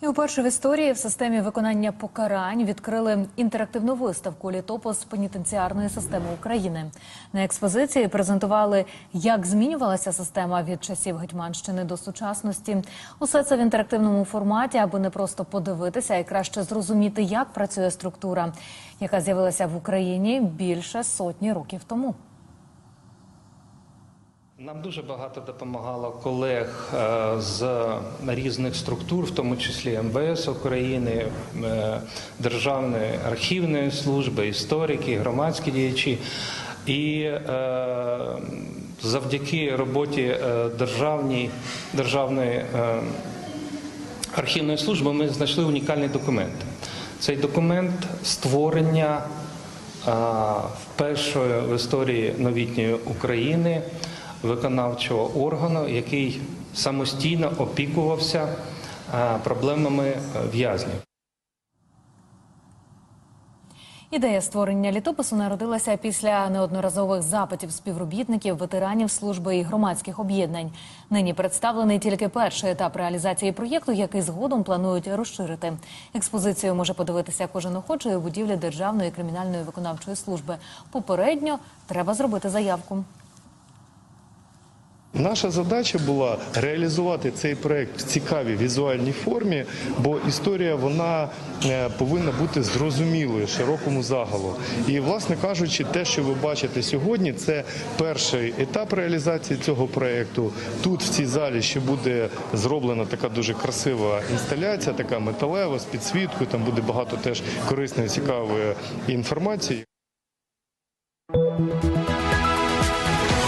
І уперше в історії в системі виконання покарань відкрили інтерактивну виставку Літопис пенітенціарної системи України. На експозиції презентували, як змінювалася система від часів Гетьманщини до сучасності. Усе це в інтерактивному форматі, аби не просто подивитися, а й краще зрозуміти, як працює структура, яка з'явилася в Україні більше сотні років тому. Нам дуже багато допомагало колег е, з різних структур, в тому числі МВС України, е, Державної архівної служби, історики, громадські діячі. І е, завдяки роботі державній, державної архівної служби ми знайшли унікальний документ. Цей документ створення вперше в історії новітньої України виконавчого органу, який самостійно опікувався проблемами е, в'язнів. Ідея створення літопису народилася після неодноразових запитів співробітників, ветеранів служби і громадських об'єднань. Нині представлений тільки перший етап реалізації проєкту, який згодом планують розширити. Експозицію може подивитися кожен охочий у будівлі Державної кримінальної виконавчої служби. Попередньо треба зробити заявку. Наша задача була реалізувати цей проект в цікавій візуальній формі, бо історія вона е, повинна бути зрозумілою широкому загалу. І, власне кажучи, те, що ви бачите сьогодні, це перший етап реалізації цього проекту. Тут в цій залі ще буде зроблена така дуже красива інсталяція, така металева з підсвіткою. Там буде багато теж корисної, цікавої інформації.